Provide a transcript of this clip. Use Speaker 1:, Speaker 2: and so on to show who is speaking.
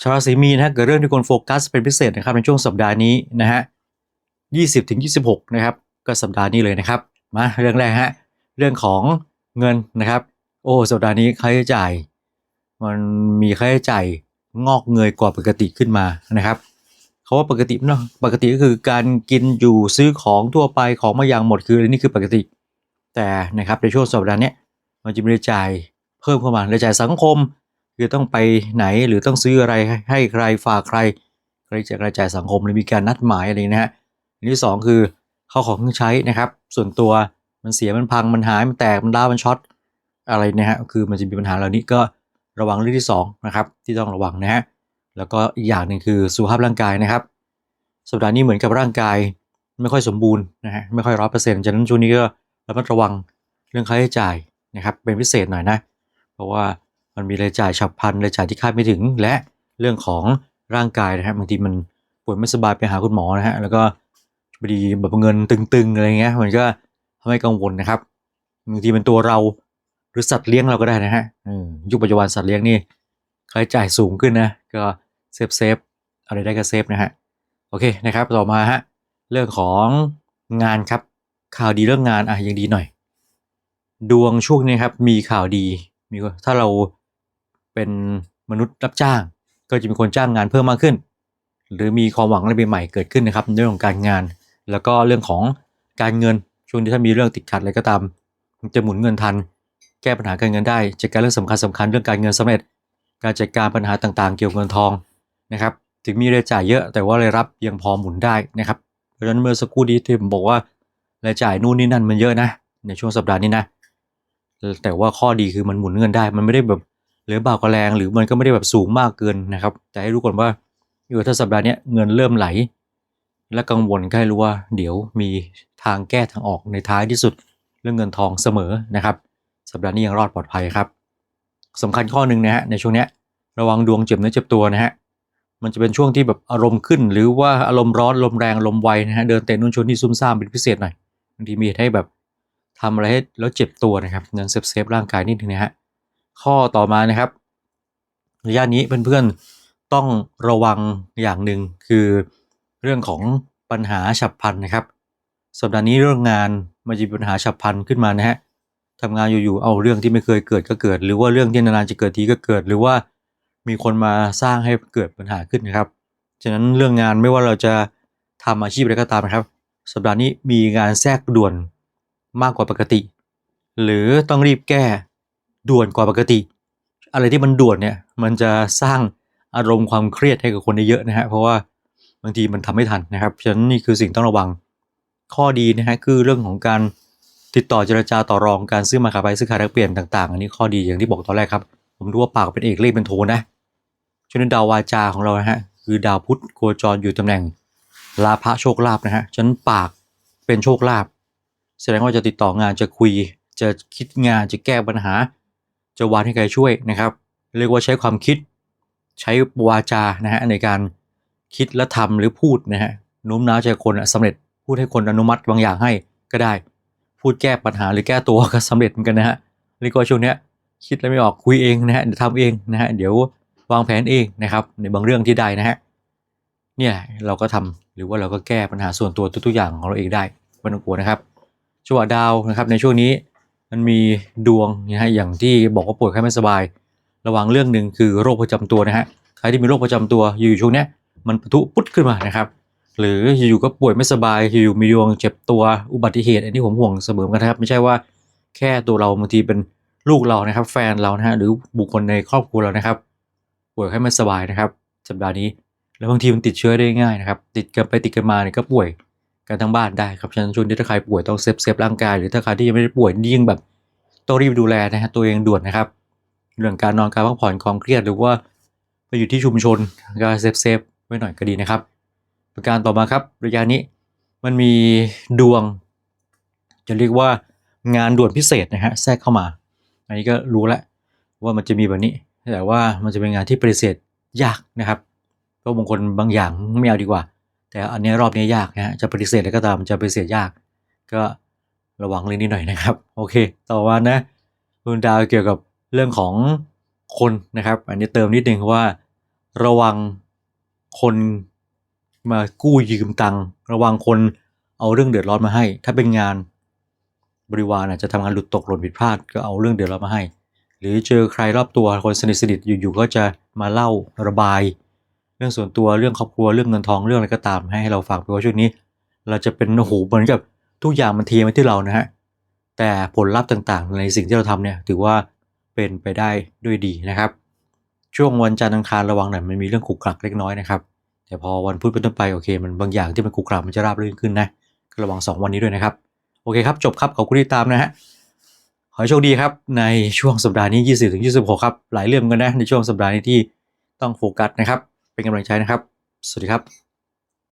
Speaker 1: ชาวราศีมีนนะฮะเกิดเรื่องที่ควรโฟกัสเป็นพิเศษนะครับในช่วงสัปดาห์นี้นะฮะ20ถึง26นะครับก็สัปดาห์นี้เลยนะครับมาเรื่องแรกฮะเรื่องของเงินนะครับ โอ้สัปดาห์นี้ค่าใช้จ่าย มันมีค่าใช้จ่ายงอกเงยกว่าปกติขึ้นมานะครับเขาว่าปกติเนาะปกติก็คือการกินอยู่ซื้อของทั่วไปของมาอย่างหมดคืออันนี้คือปกติ แต่นะครับในช่วงสัปดาห์นี้มันจะมีรายจ่ายเพิ่มเข้ามา รายจ่ายสังคม คือต้องไปไหนหรือต้องซื้ออะไรให้ใครฝากใครรายจ่ายรายจ่ายสังคมหรือมีการนัดหมายอะไรนะฮะอันที่สองคือเข้าของเครื่องใช้นะครับ ส่วนตัวมันเสียมันพังมันหายมันแตกมันด้าวมันช็อตอะไรนะฮะคือมันจะมีปัญหาเหล่านี้ก็ระวังเรื่องที่สองนะครับที่ต้องระวังนะฮะแล้วก็อีกอย่างหนึ่งคือสุขภาพร่างกายนะครับ สัปดาห์นี้เหมือนกับร่างกายไม่ค่อยสมบูรณ์นะฮะไม่ค่อยร้อยเปอร์เซ็นต์ฉะนั้นช่วงนี้ก็ระมัดระวังเรื่องค่าใช้จ่ายนะครับเป็นพิเศษหน่อยนะ เพราะว่า มันมีรายจ่ายฉับพลันรายจ่ายที่คาดไม่ถึง และเรื่องของร่างกายนะฮะบางทีมันป่วยไม่สบายไปหาคุณหมอนะฮะแล้วก็พอดีแบบเงินตึงๆอะไรเงี้ยมันก็ทำให้กังวลนะครับบางทีเป็นตัวเราหรือสัตว์เลี้ยงเราก็ได้นะฮะยุคปัจจุบันสัตว์เลี้ยงนี่ค่าใช้จ่ายสูงขึ้นนะก็เซฟเซฟอะไรได้ก็เซฟนะฮะโอเคนะครับต่อมาฮะเรื่องของงานครับข่าวดีเรื่องงานอะยังดีหน่อย ดวงช่วงนี้ครับมีข่าวดีมีถ้าเรา เป็นมนุษย์รับจ้าง ก็จะมีคนจ้างงานเพิ่มมากขึ้น หรือมีความหวังอะไรใหม่ๆเกิดขึ้นนะครับในเรื่องของการงาน แล้วก็เรื่องของการเงินช่วงนี้ถ้ามีเรื่องติดขัดอะไรก็ตามจะหมุนเงินทัน แก้ปัญหาการเงินได้จัดการเรื่องสำคัญสำคัญเรื่องการเงินสำเร็จ การจัดการปัญหาต่างๆ เกี่ยวกับเงินทองนะครับถึงมีรายจ่ายเยอะแต่ว่ารายรับยังพอหมุนได้นะครับเพราะฉะนั้นเมื่อสักครู่นี้ที่ผมบอกว่ารายจ่ายนู่นนี่นั่นมันเยอะนะในช่วงสัปดาห์นี้นะแต่ว่าข้อดีคือมันหมุนเงินได้ มันไม่ได้แบบ หลือบ่ากว่าแรงหรือมันก็ไม่ได้แบบสูงมากเกินนะครับ แต่ให้รู้ก่อนว่าเออถ้าสัปดาห์นี้เงินเริ่มไหล และกังวลก็ให้รู้ว่า เดี๋ยวมีทางแก้ทางออกในท้ายที่สุดเรื่องเงินทองเสมอนะครับ สัปดาห์นี้ยังรอดปลอดภัยครับสำคัญข้อหนึ่งนะฮะในช่วงเนี้ยระวังดวงเจ็บเนื้อเจ็บตัวนะฮะมันจะเป็นช่วงที่แบบอารมณ์ขึ้น หรือว่าอารมณ์ร้อนลมแรงลมไวนะฮะเดินเตะนุ่นชนที่ซุ่มซ่ามเป็นพิเศษหน่อยบางทีมีเหตุให้แบบทำอะไรให้แล้วเจ็บตัวนะครับนั้นเซฟเซฟร่างกายนิดนึงนะฮะ ข้อต่อมานะครับระยะนี้เพื่อนๆต้องระวังอย่างหนึ่งคือเรื่องของปัญหาฉับพลันนะครับ สัปดาห์นี้เรื่องงานมันจะมีปัญหาฉับพลันขึ้นมานะฮะทำงานอยู่ๆเอาเรื่องที่ไม่เคยเกิดก็เกิด หรือว่าเรื่องที่นานๆจะเกิดทีก็เกิด หรือว่ามีคนมาสร้างให้เกิดปัญหาขึ้นนะครับ ฉะนั้นเรื่องงานไม่ว่าเราจะทำอาชีพอะไรก็ตามนะครับ สัปดาห์นี้มีงานแทรกด่วนมากกว่าปกติ หรือต้องรีบแก้ ด่วนกว่าปกติ อะไรที่มันด่วนเนี่ย มันจะสร้างอารมณ์ความเครียดให้กับคนได้เยอะนะฮะ เพราะว่าบางทีมันทำไม่ทันนะครับ ฉะนั้นนี่คือสิ่งต้องระวัง ข้อดีนะฮะคือเรื่องของการติดต่อเจรจาต่อรองการซื้อมาขายไปซื้อขายแลกเปลี่ยนต่างๆ อันนี้ข้อดีอย่างที่บอกตอนแรกครับ ผมรู้ว่าปากเป็นเอกเลขเป็นโทนะช่วงนั้นดาววาจาของเรานะฮะคือดาวพุธโคจรอยู่ตำแหน่งลาภะโชคลาภนะฮะฉะนั้นปากเป็นโชคลาภแสดงว่าจะติดต่องานจะคุยจะคิดงานจะแก้ปัญหา จะวานให้ใครช่วยนะครับ เรียกว่าใช้ความคิด ใช้วาจานะฮะในการคิดและทำหรือพูดนะฮะโน้มน้าวใจคนสำเร็จพูดให้คนอนุมัติบางอย่างให้ก็ได้ พูดแก้ปัญหาหรือแก้ตัวก็สำเร็จเหมือนกันนะฮะเรียกว่าช่วงเนี้ยคิดแล้วไม่ออกคุยเองนะฮะเดี๋ยวทำเองนะฮะเดี๋ยววางแผนเองนะครับ ในบางเรื่องที่ได้นะฮะเนี่ยเราก็ทำหรือว่าเราก็แก้ปัญหาส่วนตัวทุกๆอย่างของเราเองได้ไม่ต้องกลัวนะครับจังหวะดาวนะครับในช่วงนี้ มันมีดวงนะฮะอย่างที่บอกว่าป่วยไข้ไม่สบาย ระวังเรื่องหนึ่งคือโรคประจำตัวนะฮะใครที่มีโรคประจำตัวอยู่ช่วงเนี้ยมันปะทุปุ๊ดขึ้นมานะครับ หรืออยู่ๆก็ป่วยไม่สบายอยู่มีดวงเจ็บตัวอุบัติเหตุอันนี้ผมห่วงเสมอกันนะครับ ไม่ใช่ว่าแค่ตัวเราบางทีเป็นลูกเรานะครับ แฟนเรานะฮะหรือบุคคลในครอบครัวเรานะครับ ป่วยให้ไมันสบายนะครับสัปดาห์นี้แล้วบางทีมันติดเชื้อได้ง่ายนะครับ ติดกันไปติดกันมาเนี่ยก็ป่วย กันทั้งบ้านได้ครับฉะนั้นช่วงนี้ถ้าใครป่วยต้องเซฟเซฟร่างกายหรือถ้าใครที่ยังไม่ได้ป่วยยิ่งแบบต้องรีบดูแลนะฮะตัวเองด่วนนะครับ เรื่องการนอนการพักผ่อนความเครียดหรือว่าไปอยู่ที่ชุมชนก็เซฟเซฟไว้หน่อยก็ดีนะครับ ประการต่อมาครับระยะนี้มันมีดวง จะเรียกว่างานด่วนพิเศษนะฮะแทรกเข้ามา อันนี้ก็รู้แล้วว่ามันจะมีแบบนี้ แต่ว่ามันจะเป็นงานที่ปฏิเสธยากนะครับเพราะบางคนบางอย่างไม่เอาดีกว่า แต่อันนี้รอบนี้ยากนะฮะจะปฏิเสธอะไรก็ตามจะปฏิเสธยาก ก็ระวังเรื่องนี้หน่อยนะครับ โอเค ต่อมานะคุณดาวเกี่ยวกับเรื่องของคนนะครับ อันนี้เติมนิดนึงว่า ระวังคนมากู้ยืมตังค์ระวังคนเอาเรื่องเดือดร้อนมาให้ ถ้าเป็นงานบริวารอาจจะทำงานหลุดตกหล่นผิดพลาดก็เอาเรื่องเดือดร้อนมาให้ หรือเจอใครรอบตัวคนสนิทสนิทอยู่ๆก็จะมาเล่าระบาย เรื่องส่วนตัวเรื่องครอบครัวเรื่องเงินทองเรื่องอะไรก็ตามให้เราฟังเพราะว่าช่วงนี้ เราจะเป็นโอ้โหเหมือนกับทุกอย่างมันเทมาที่เรานะฮะแต่ผลลัพธ์ต่างๆ ในสิ่งที่เราทำเนี่ยถือว่าเป็นไปได้ด้วยดีนะครับ ช่วงวันจันทร์อังคารระวังหน่อยมันมีเรื่องขุกขลักเล็กน้อยนะครับแต่พอวันพุธเป็นต้นไปโอเค มันบางอย่างที่มันขุกขลักมันจะราบรื่นขึ้นนะก็ระวัง 2 วันนี้ด้วยนะครับโอเคครับจบครับขอบคุณที่ตามนะฮะขอให้โชคดีครับในช่วงสัปดาห์นี้ 20ถึง26 ครับหลายเรื่องกันนะในช่วงสัปดาห์นี้ที่ต้องโฟกัสนะครับ เป็นกำลังใจนะครับ สวัสดีครับ